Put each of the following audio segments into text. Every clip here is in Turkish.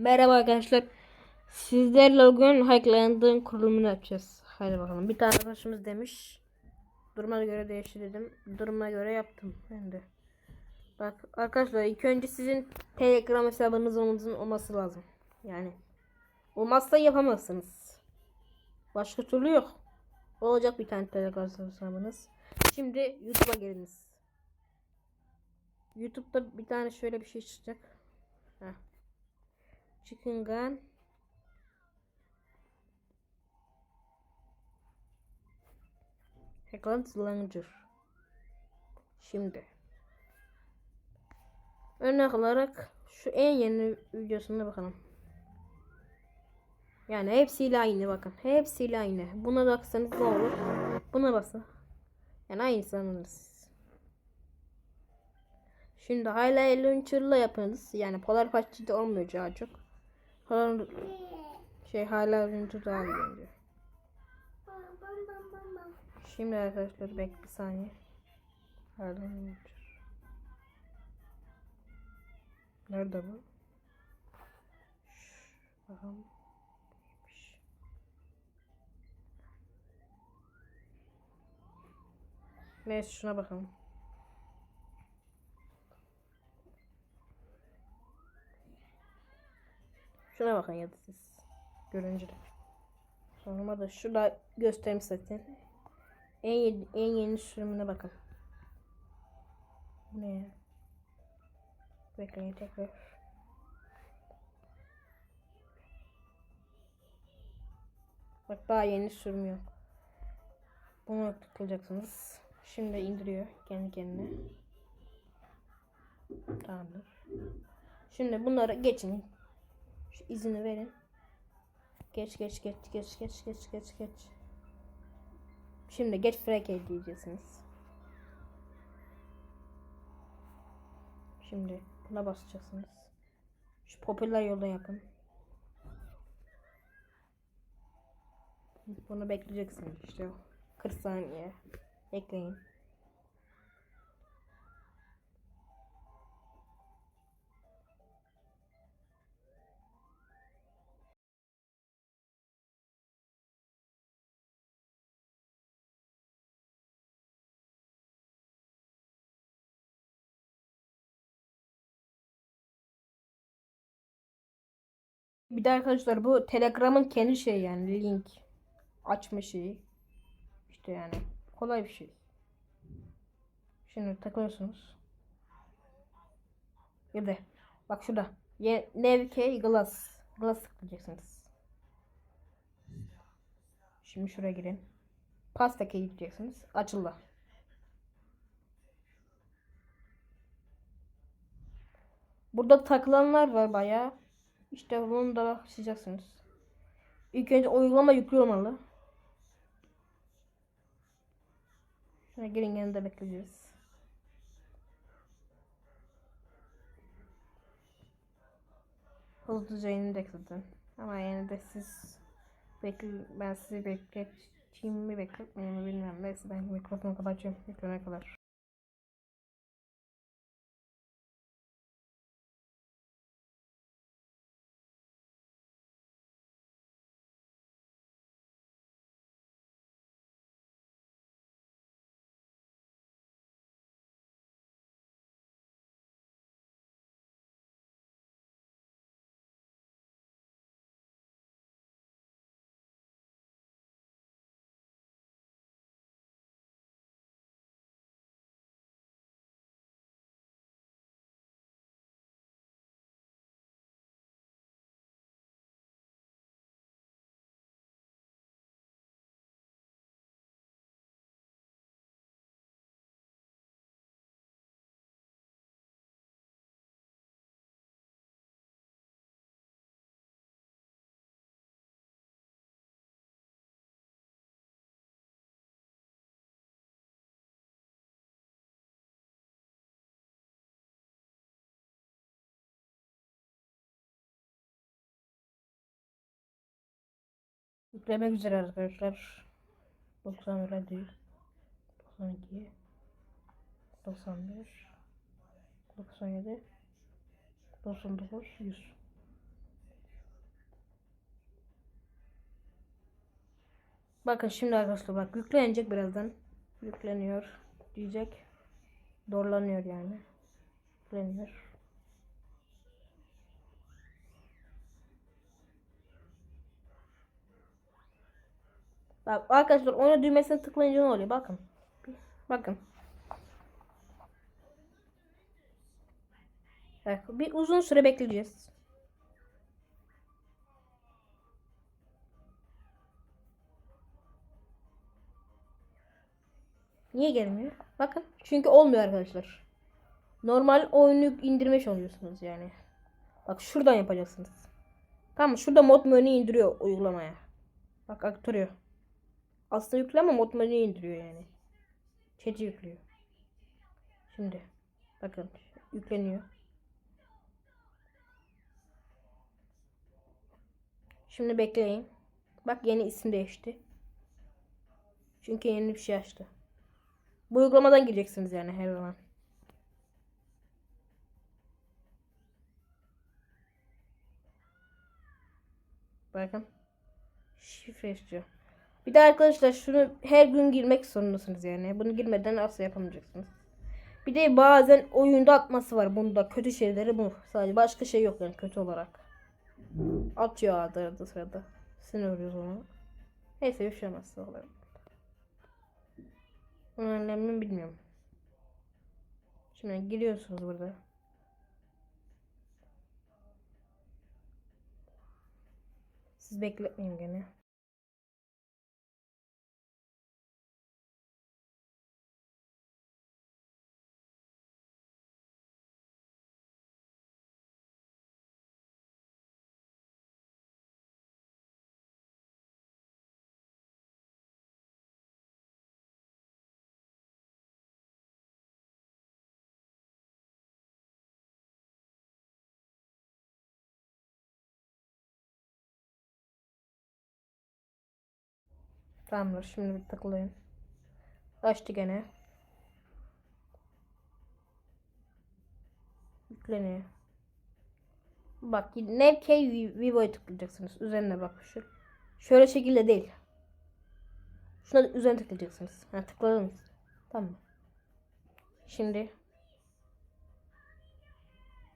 Merhaba arkadaşlar. Sizlerle bugün hacklandığın kurulumunu yapacağız. Hadi bakalım. Bir tane arkadaşımız demiş. Duruma göre değişti dedim. Duruma göre yaptım. Ben de. Bak arkadaşlar ilk önce sizin Telegram hesabınızın olması lazım. Yani olmazsa yapamazsınız. Başka türlü yok. Olacak bir tane Telegram hesabınız. Şimdi YouTube'a geliniz. YouTube'da bir tane şöyle bir şey çıkacak. Chicken gun. Heckland Langer. Şimdi. Örnek olarak şu en yeni videosuna bakalım. Yani hepsiyle aynı bakın. Hepsiyle aynı. Buna baksanız ne olur? Buna basın. Yani aynısı anlarız. Şimdi hala launcher'la yapınız. Yani Polar Patch'de olmuyor çok. Polar şey hala launcher daha bence. Şimdi arkadaşlar bek bir saniye. Hala launcher. Nerede bu? Bakalım. Neyse şuna bakalım. Şuna bakın ya da siz. Görünce. Sonra da şurada göstereyim zaten. En yeni, en yeni sürümüne bakın. Ne ya? Bekleyin tekrar. Bak daha yeni sürüm yok. Bunu tıklayacaksınız. Şimdi indiriyor kendi kendine. Tamamdır. Şimdi bunları geçin. Şu izini verin. Geç geç geç geç geç geç geç geç. Şimdi geç frek diyeceksiniz. Şimdi buna basacaksınız. Şu popüler yolda yapın. Bunu bekleyeceksiniz işte. 40 saniye. Bekleyin. Bir de arkadaşlar bu Telegram'ın kendi şeyi yani link açma şeyi. İşte yani kolay bir şey. Şimdi takıyorsunuz. Bir de bak şurada. Ye- Navigate Glass. Glass tıklayacaksınız. Şimdi şuraya girin. Pasta'ya gideceksiniz. Açıldı. Burada takılanlar var bayağı. İşte bunu da başlayacaksınız. İlk önce uygulama yüklü olmalı. Şuna girin yanında bekleyeceğiz. Hızlıca inecek zaten. Ama yine de siz bekle ben sizi bekleteyim mi bekletmeyeyim mi bilmiyorum. Neyse ben mikrofonu kapatıyorum. Yüklene kadar. Yüklemek üzere arkadaşlar. 90 herhalde. 92 95 97 99 100 Bakın şimdi arkadaşlar bak yüklenecek birazdan. Yükleniyor diyecek. Dorlanıyor yani. Yükleniyor. Bak arkadaşlar oyna düğmesine tıklayınca ne oluyor? Bakın. Bakın. Bak, bir uzun süre bekleyeceğiz. Niye gelmiyor? Bakın. Çünkü olmuyor arkadaşlar. Normal oyunu indirmiş oluyorsunuz yani. Bak şuradan yapacaksınız. Tamam şurada mod menü indiriyor uygulamaya. Bak aktarıyor. Aslında yükleme mod menü indiriyor yani. Chat'i yüklüyor. Şimdi bakın yükleniyor. Şimdi bekleyin. Bak yeni isim değişti. Çünkü yeni bir şey açtı. Bu uygulamadan gireceksiniz yani her zaman. Bakın. Şifre istiyor. Bir de arkadaşlar şunu her gün girmek zorundasınız yani. Bunu girmeden asla yapamayacaksınız. Bir de bazen oyunda atması var. Bunda kötü şeyleri bu. Sadece başka şey yok yani kötü olarak. Atıyor arada sırada. Sinirliyoruz onu. Neyse bir şey olmaz. Onun önemli bilmiyorum. Şimdi giriyorsunuz burada. Siz bekletmeyin gene. Tamamdır. Şimdi bir tıklayın. Açtı gene. Yükleniyor. Bak Nevkey Vivo'ya tıklayacaksınız. Üzerine bak şu. Şöyle şekilde değil. Şuna üzerine tıklayacaksınız. Ha tıkladınız. Tamam. Şimdi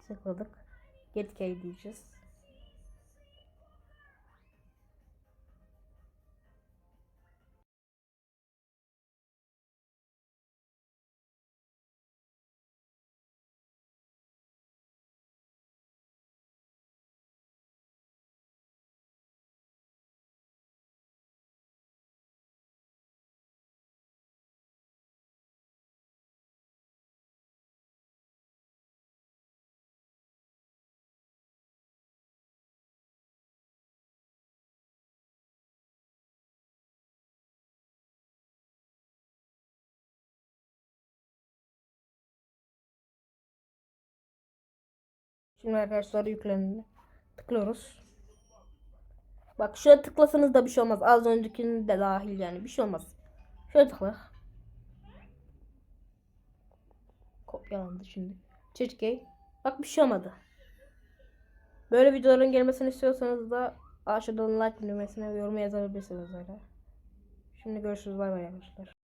tıkladık. Get key diyeceğiz. Şimdi arkadaşlar yüklendi. Tıklıyoruz. Bak şöyle tıklasanız da bir şey olmaz. Az öncekinin de dahil yani bir şey olmaz. Şöyle tıkla. Kopyalandı şimdi. Çirkey. Bak bir şey olmadı. Böyle videoların gelmesini istiyorsanız da aşağıdan like düğmesine yorum yazabilirsiniz öyle. Şimdi görüşürüz bay bay arkadaşlar.